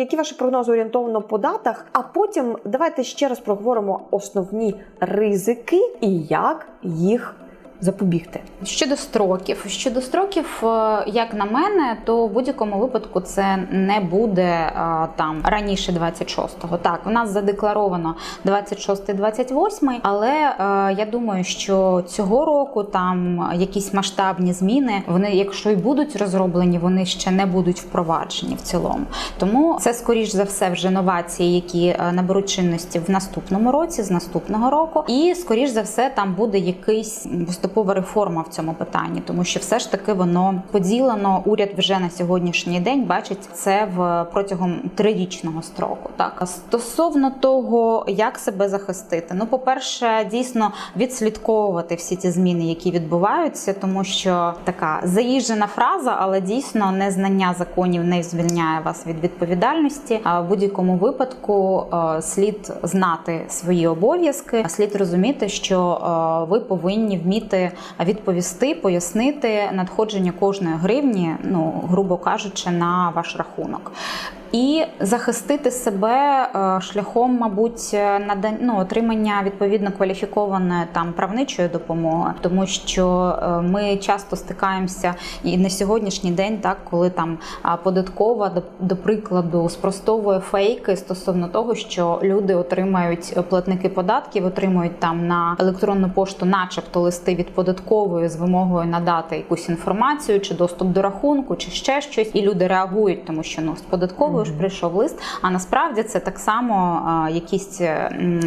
Які ваші прогнози орієнтовно по датах? А потім давайте ще раз проговоримо основні ризики і як їх запобігти. Щодо строків, щодо строків, е, як на мене, то в будь-якому випадку це не буде е, там раніше 26-го. Так, у нас задекларовано 26-28, але е, я думаю, що цього року там якісь масштабні зміни, вони, якщо і будуть розроблені, вони ще не будуть впроваджені в цілому. Тому це скоріш за все вже новації, які наберуть чинності в наступному році, з наступного року, і скоріш за все там буде якийсь поступова реформа в цьому питанні, тому що все ж таки воно поділено. Уряд вже на сьогоднішній день бачить це в протягом трирічного строку. Так стосовно того, як себе захистити, ну по перше, дійсно відслідковувати всі ці зміни, які відбуваються, тому що така заїжджена фраза, але дійсно незнання законів не звільняє вас від відповідальності. А в будь-якому випадку е, слід знати свої обов'язки, слід розуміти, що е, ви повинні вміти відповісти, пояснити надходження кожної гривні, ну грубо кажучи, на ваш рахунок. І захистити себе е, шляхом, мабуть, надан... ну, отримання відповідно кваліфікованої там правничої допомоги, тому що е, ми часто стикаємося і на сьогоднішній день, так коли там податкова до, прикладу спростовує фейки стосовно того, що люди отримають е, платники податків, отримують там на електронну пошту, начебто листи від податкової з вимогою надати якусь інформацію, чи доступ до рахунку, чи ще щось, і люди реагують, тому що ну з податковою ж прийшов лист. А насправді це так само якісь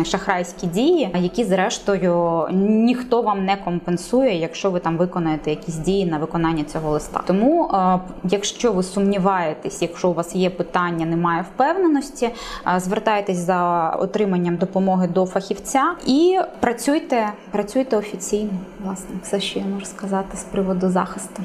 шахрайські дії, які зрештою ніхто вам не компенсує, якщо ви там виконаєте якісь дії на виконання цього листа. Тому, якщо ви сумніваєтесь, якщо у вас є питання, немає впевненості, звертайтесь за отриманням допомоги до фахівця і працюйте, працюйте офіційно. Власне, все, що я можу сказати з приводу захисту.